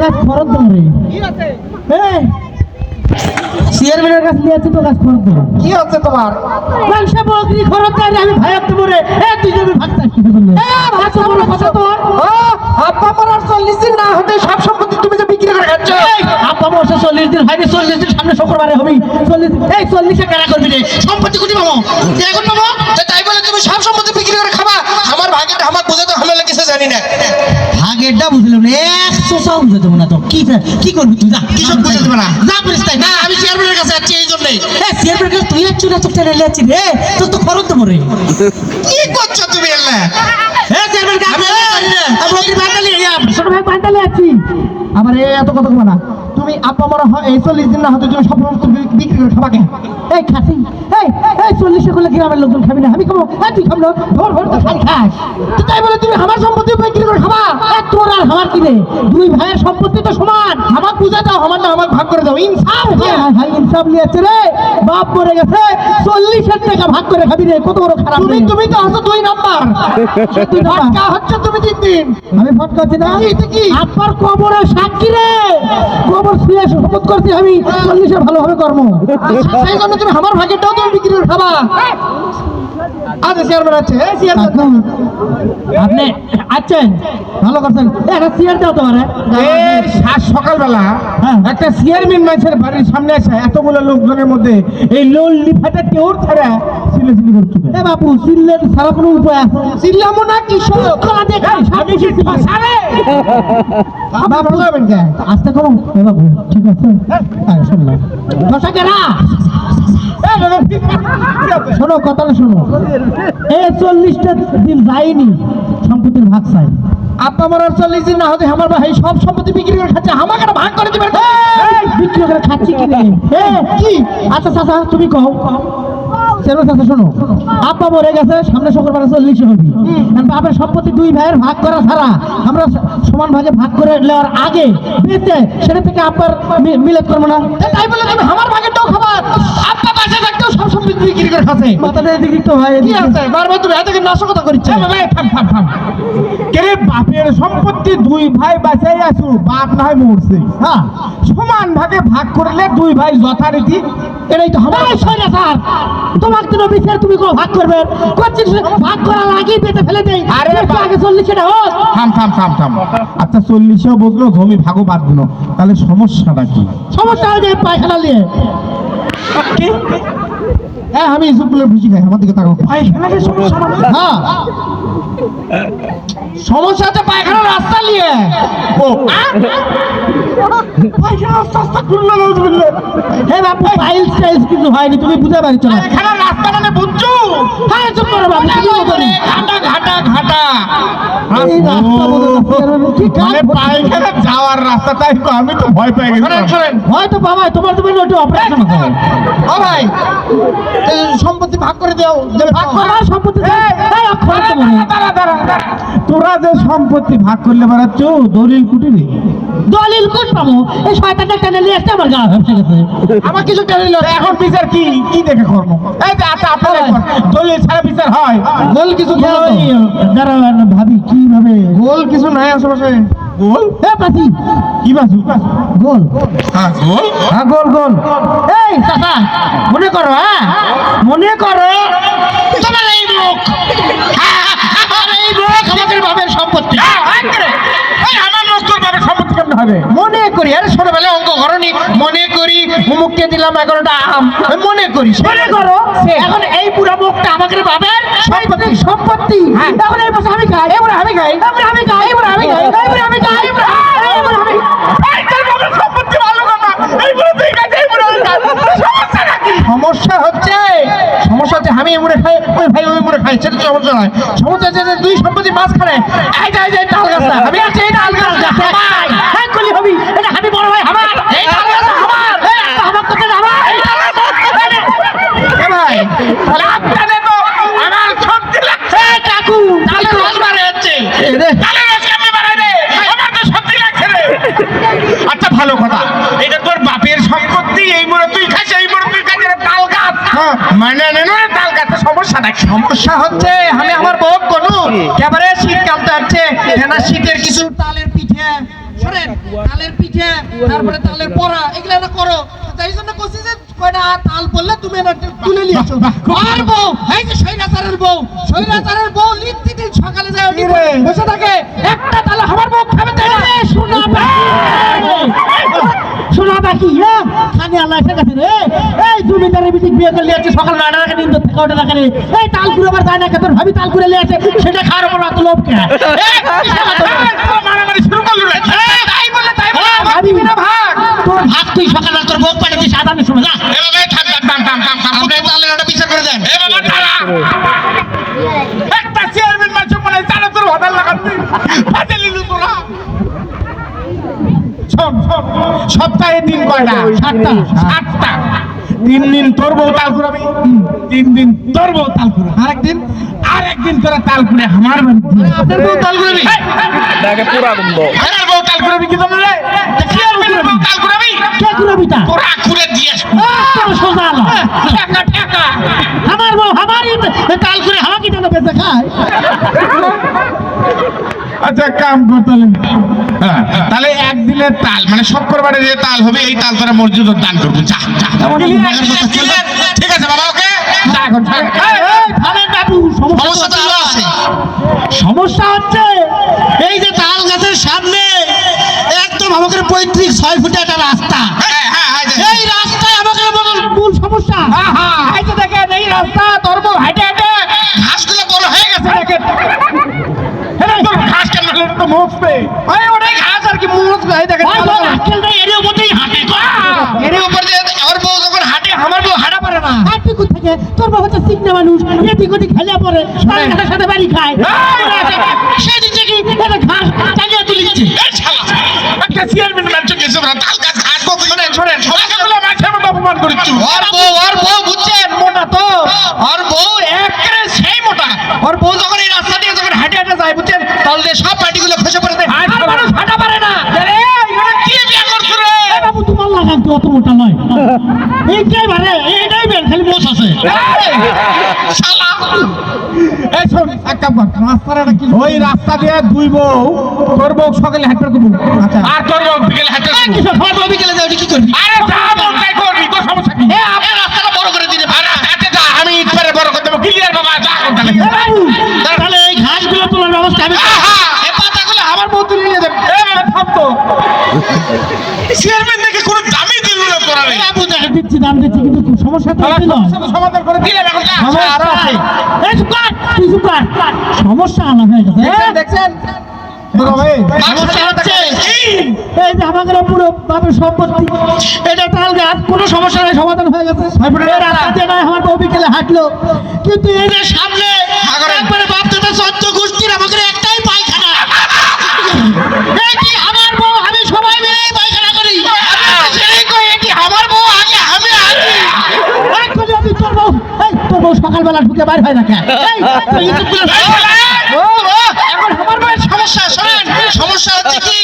কাজ খরচ দাম রে চেয়ারম্যানের কাছে নিয়ে তো কাজ খরচ দাম কি হচ্ছে তোমার? ব্যবসা বকরি খরচ দেয় আমি ভাই আপনি মরে এ তুই যাবি ভাগতা কি বললে এ কথা তোর চল্লিশ দিন না হতে সব চল্লিশ দিন হয়নি চল্লিশ দিন সামনে শুক্রবারে হবি। চল্লিশ এই চল্লিশে কেনা করবি রে। সম্পত্তি কোটি পাবো? এখন পাবো? তাই বলে তুমি সব সম্পত্তি বিক্রি করে খাবা। আমার ভাগের আমার বোঝাতে হামলা কিছু জানি না। আগেরটা বুঝলাম না একশো চাও বুঝে দেবো না তো। কি কি করবি তুই? যা কিসব বুঝে দেবো না? যা বলিস তাই। না আমি চেয়ারম্যানের কাছে যাচ্ছি এই জন্যই হ্যাঁ চেয়ারম্যান কাছে তুই চুরা চুপটা রেলে আছিস রে। তোর তো খরচ দেবো রে কি করছ তুমি এলা? হ্যাঁ চেয়ারম্যান কাছে আমি না। বান্ডালি ছোট ভাই বান্ডালি আছি। আবার এত কথা না। তুমি আপা মারা হয় এই চল্লিশ দিন না হতে তুমি সব বিক্রি করে খাবা কে এই খাসি এই এই চল্লিশে করলে গ্রামের লোকজন খাবি না। আমি খাব এই তুই খাবলো ধর ধর তো খাই খাস। তো তাই বলে তুমি আমার সম্পত্তি বিক্রি করে খাবা। এই তোর আর আমার কিনে দুই ভাইয়ের সম্পত্তি তো সমান। আমার পূজা দাও আমার না আমার ভাগ করে দাও। ইনসাফ হ্যাঁ ভাই ইনসাফ নিয়েছে রে। বাপ মরে গেছে। চল্লিশের টাকা ভাগ করে খাবি রে। কত বড় খারাপ তুমি তুমি তো দুই নাম্বার। তুই ফটকা হচ্ছে তুমি তিন দিন। আমি ফটকা হচ্ছে না? এটা কি? আপনার কবরের সাক্ষী রে। শুয়ে শপথ করছি আমি ভালোভাবে কর্ম সেই জন্য তুমি আমার ভাগেরটাও তুমি বিক্রি করে খাবা। আচ্ছা চেয়ারম্যান আছে হ্যাঁ চেয়ারম্যান আপনি আছেন? ভালো করছেন। একটা চেয়ার দাও তোমার সাত সকালবেলা। একটা চেয়ারম্যান বাড়ির সামনে এতগুলো লোকজনের মধ্যে এই লোল লিফাটা কেউ ছাড়া এ চিল্লের সারা কোনো উপায় আছে। না কি আস্তে করো এ বাবু ঠিক আছে। দশা কেনা শোনো কথাটা শোনো। এ চল্লিশটা দিন যায়নি সম্পত্তির ভাগ চাই। আপা মারার চল্লিশ দিন না হতে আমার ভাই সব সম্পত্তি বিক্রি করে খাচ্ছে আমাকে ভাগ করে দিবে এই, বিক্রি করে খাচ্ছি কি এ, কি? আচ্ছা চাচা তুমি কও। চেয়ারম্যান চাচা শোনো। আব্বা মরে গেছে সামনে শুক্রবার চল্লিশে হবি। কারণ বাপের সম্পত্তি দুই ভাইয়ের ভাগ করা ছাড়া আমরা সমান ভাগে ভাগ করে নেওয়ার আগে বেঁচে সেটা থেকে আব্বার মিলে মিলাদ করব না। তাই বলে তুমি আমার ভাগেরটাও খাবার আপা বাসে সম্পত্তি বিক্রি করে খাচ্ছে মাথাটা এদিকে তো হয় কি। আছে বারবার তুমি এতকে নাশকতা করছে থাম থাম থাম কেরে বাপের সম্পত্তি দুই ভাই বাঁচাই আছো বাপ না হয় মরছে হ্যাঁ সমান ভাগে ভাগ করলে দুই ভাই যথারীতি এটাই তো আমার সৈরা স্যার তোমার জন্য বিচার তুমি কোনো ভাগ করবে করছিস ভাগ করার আগেই পেটে ফেলে দেই আরে আগে চল্লিশ সেটা হোক থাম থাম থাম থাম আচ্ছা চল্লিশেও বুঝলো জমি ভাগও বাদ দিল তাহলে সমস্যাটা কি সমস্যা হয়ে যায় পায়খানা নিয়ে হ্যাঁ আমি ইসুকুলের ভুজি খাই আমার দিকে তাকাও? হ্যাঁ সমস্যা হচ্ছে পায়খানা রাস্তা নিয়ে। ও। পায়খানার রাস্তা রাস্তা খুললো না বুঝলে হে বাপু টাইলস টাইলস কিছু হয়নি তুমি বুঝতে পারছ না। পায়খানার রাস্তা মানে বুঝছ? হ্যাঁ চুপ করো বাবু। ঘাটা ঘাটা ঘাটা। মানে করছ? পায়খানা যাওয়ার রাস্তা তাই তো আমি তো ভয় পেয়ে গেছি হয়তো বাবা তোমার তুমি একটু অপারেশন করো ও ভাই সম্পত্তি ভাগ করে দাও দেবে ভাগ করা সম্পত্তি তো। তোরা যে সম্পত্তি ভাগ করলে বেড়াচ্ছ দলিল কুটি দলিল দলিল কোন পাবো এই শয়তানটা টেনে নিয়ে আসতে আমার গা ভেসে গেছে আমার কিছু দলিল নেই। এখন বিচার কি কি দেখে কর্ম এই যে আচ্ছা আপনার দলিল ছাড়া বিচার হয় গোল কিছু ইয়া, ভাবি কীভাবে গোল কিছু নাই আশেপাশে গোল এ পাতি কি বাসু গোল হ্যাঁ গোল হ্যাঁ গোল গোল এই চাচা মনে করো হ্যাঁ মনে করো তোমার এই মুখ আমার এই মুখ আমাদের বাবার সম্পত্তি এই আমার নষ্ট ভাবে সম্পত্তি কেমন হবে। মনে করি। আরে ছোটবেলায় অঙ্ক করনি। মনে করি মুখকে দিলাম এগারোটা আম। মনে করি। মনে করো? এখন এই পুরো মুখটা আমাকে বাবার সম্পত্তি সম্পত্তি। এখন এই আমি খাই এবার আমি খাই। এবার আমি খাই এবার আমি খাই এবার আমি খাই এবার আমি সম্পত্তি ভালো কথা। এইগুলো তুই কাছে এই বলে ওই কাছে। সমস্যা হচ্ছে সমস্যা হচ্ছে আমি এমরে খাই ওই ভাই ওই এমরে খাই সেটা তো সমস্যা নয় সমস্যা হচ্ছে যে দুই সম্পত্তি মাঝখানে এই যে এই যে তাল গাছটা আমি আছি এই তাল গাছটা আমার হ্যাঁ কলি হবি এটা আমি বড় ভাই আমার এই তাল গাছটা আমার আমার কথা আমার এই তাল গাছটা ভাই তাহলে আপনাদের তো আমার সত্যি লাগছে। কাকু তাহলে রোজ বাড়ে হচ্ছে। তাহলে কেমনি বাড়ায় রে। আমার তো সত্যি লাগছে রে। আচ্ছা ভালো কথা এটা তোর বাপের সম্পত্তি এই মোড়ে তুই খাস এই মোড়ে তুই খাস এটা তাল গাছ হ্যাঁ। মানে তাল সমস্যা হচ্ছে আমি আমার বউ কোনো একেবারে শীতকাল তো আছে এনা শীতের কিছু তালের পিঠে শোনেন তালের পিঠে তারপরে তালের পড়া এগুলো না করো। তাই জন্য কইছি যে কয়টা তাল পড়লে তুমি এটা তুলে নিয়েছো আর বউ এই যে সৈরাচারের বউ সৈরাচারের বউ লিখতে দিন সকালে যায় বসে থাকে। একটা তাল আমার বউ খাবে তাই না? শোনা শোনা বাকি হ্যাঁ খানি আল্লাহ এসে গেছে রে। বিটি বিয়ে করে লিয়েছে সকাল নয়টা রাখে থেকে ওটা রাখে এই তাল আবার যায় না তোর ভাবি তাল কুড়ে লিয়েছে সেটা খাওয়ার উপর এত লোভ কে? এই, কিসের এত লোভ? মারামারি শুরু করল তাই বলে তাই বলে হ্যাঁ, ভাবি দিবি না ভাগ। তোর ভাত তুই সকালে তোর থাম থাম থাম আপনি তালের একটা বিচার করে দেন। একটা চেয়ারম্যান মাছ মানে তারা তোর লাগাতে ফাটে লিলু তোরা সপ্তাহে দিন কয়টা? সাতটা। সাতটা। তিন দিন তোর বউ তাল কুড়াবি তিন দিন তোর বউ তাল কুড়াবি আরেকদিন আরেকদিন তোরা তাল কুড়ে আমার আপনার বউ তাল কুড়াবি? দেখে পুরা বন্ধ। আমার বউ তাল কুড়াবি কি তোমরা? রে তাল কুড়াবি কে কুড়াবি তা? তোরা খুলে দিয়ে আসব। তোর সোজা আলো। টাকা টাকা আমার বউ আমারই তাল কেন বেঁচে খায় আচ্ছা কাম করতে হ্যাঁ, তাহলে একদিনের তাল মানে শুক্রবারে যে তাল হবে এই তাল তোরা মসজিদে দান করবি। যা যা। ঠিক আছে বাবা ওকে? এই, থামেন বাবু, সমস্যা সমস্যা তো আরও আছে। সমস্যা হচ্ছে এই যে তাল গাছের সামনে একদম আমাকে পঁয়ত্রিশ ছয় ফুটে একটা রাস্তা। হ্যাঁ হ্যাঁ হ্যাঁ এই রাস্তায় আমাকে মূল সমস্যা। দেখেন এই রাস্তা তোর বউ হাইটে হাইটে ঘাসগুলো বড় হয়ে গেছে দেখেন এই তোর ঘাস এটা তো মুছবে ওই ওটাই ঘাস আর কি দেখেন ভাই, তোর আক্কেল নেই, এর উপরেই হাঁটে। এর উপর দিয়ে ওর বউ যখন হাঁটে আমার বউ হাঁটা পারে না। হাঁটতে কোথা থেকে? তোর বউ হচ্ছে চিকনা মানুষ, এদিক ওদিক হেলে পড়ে, তার সাথে বাড়ি খায়। সেদিক থেকে একটা ঘাস টানিয়ে তুলিচ্ছে। এই শালা একটা চেয়ারম্যান ম্যানশন কিছু না তাল গাছ ঘাস বউ শোনেন শোনেন সবাইগুলো মাঠের মতো অপমান করেছ ওর বউ ওর বউ বুঝছেন মোটা তো। ওর বউ একেবারে সেই মোটা। ওর বউ যখন এই রাস্তা দিয়ে যখন হাঁটে হাঁটে যায় বুঝছেন তাহলে সব পার্টিগুলো খসে পড়ে দেয় আর মানুষ হাঁটা পারে না আরে এখানে কি বিয়া করছ রে এ বাবু, তোমার লাগাম তো অত মোটা নয়। এইটাই মানে এইটাই বের, খালি বস আছে। এই, শালা এই শোন এক কাম কর রাস্তার কি ওই রাস্তা দিয়ে দুই বউ তোর বউ সকালে হাঁটতে করব আচ্ছা। আর তোর বউ বিকেলে হাঁটতে করব বিকেলে কি করবি? আরে যা মন তাই করবি তোর সমস্যা কি এ আপনি রাস্তাটা বড় করে দিলে আরে হাঁটে যা আমি ইট করে বড় করে দেবো ক্লিয়ার বাবা যা করতে লাগে এ বাবু, তাহলে এই ঘাসগুলো তোলার ব্যবস্থা আমি করব। আহা এ পাতাগুলো আমার বউ তুলে নিয়ে যাবে এ বাবা থাম তো চেয়ারম্যান দেখে কোনো দামই দিল না তোরা এ বাবু, দেখে দিচ্ছি, দাম সমস্যা সমাধান করে এখন আরও আছে। এই তুই আলাদা হয়ে গেছে? দেখছেন সমাধান গেছে। হাঁটলো। কিন্তু এদের সামনে বাপ দাদা গোষ্ঠীর আমাদের একটাই পায়খানা এই কি আমার বউ আমি সবাই মিলে এই পায়খানা করি সেই কই এটি আমার বউ আগে আমি আগে এক্ষুনি আমি তোর বউ বউ সকালবেলা ঢুকে বাইর হয় না কেন এখন আমার সমস্যা শোনেন সমস্যা হচ্ছে কি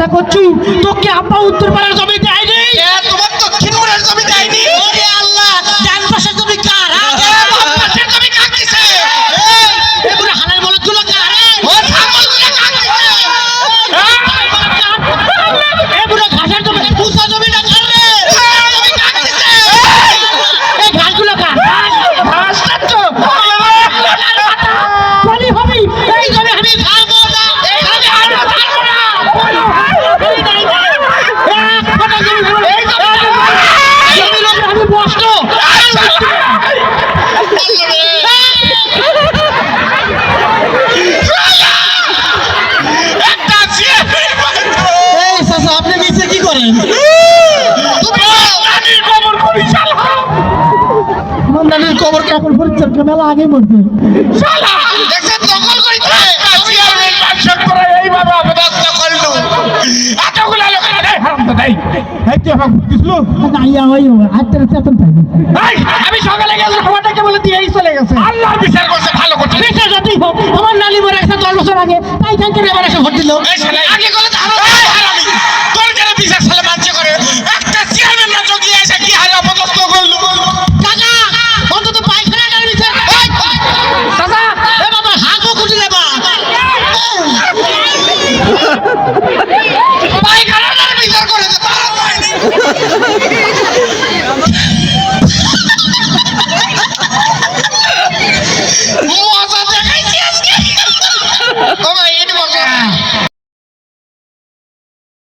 কথা করছিস তোকে আব্বা উত্তর পাড়ার জমি দেয়নি এ, তোমার দক্ষিণ পাড়ার জমি দেয়নি ওরে আল্লাহ ডান পাশের জমি কার হ্যাঁ? বাম পাশের জমি কাক দিছে? এগুলো হালাল বলদগুলো কার হ্যাঁ? ও ছাগলগুলো কাক দিছে? এগুলো ঘাসের জমি পুষা জমিটা কার রে জমি কাক দিছে? এই ঘাসগুলো কার ঘাসটা তো। বলি হবি এই জমি আমি খাব না এই জমি আমি ছাড়বো না। এক ফোঁটা আমাকে মেলা আগে মরছে শালা দেখছেন দখল করিছে চেয়ারম্যান মানুষের করে এইভাবে অপদস্থ করল এতগুলা লোকের এই হারাম তো দেই এই তুই আমাকে বুঝিসলু না ইয়া ওই আত্মার চেতন পাইনি এই আমি সকালে গেছি খাবারটাকে বলে দিয়েই চলে গেছে আল্লাহর বিচার করছে ভালো করছে। বিচার যতই হোক আমার নালি মরে গেছে দশ বছর আগে তাই থাকতে এবার এসে ভোট দিল। আগে গেলে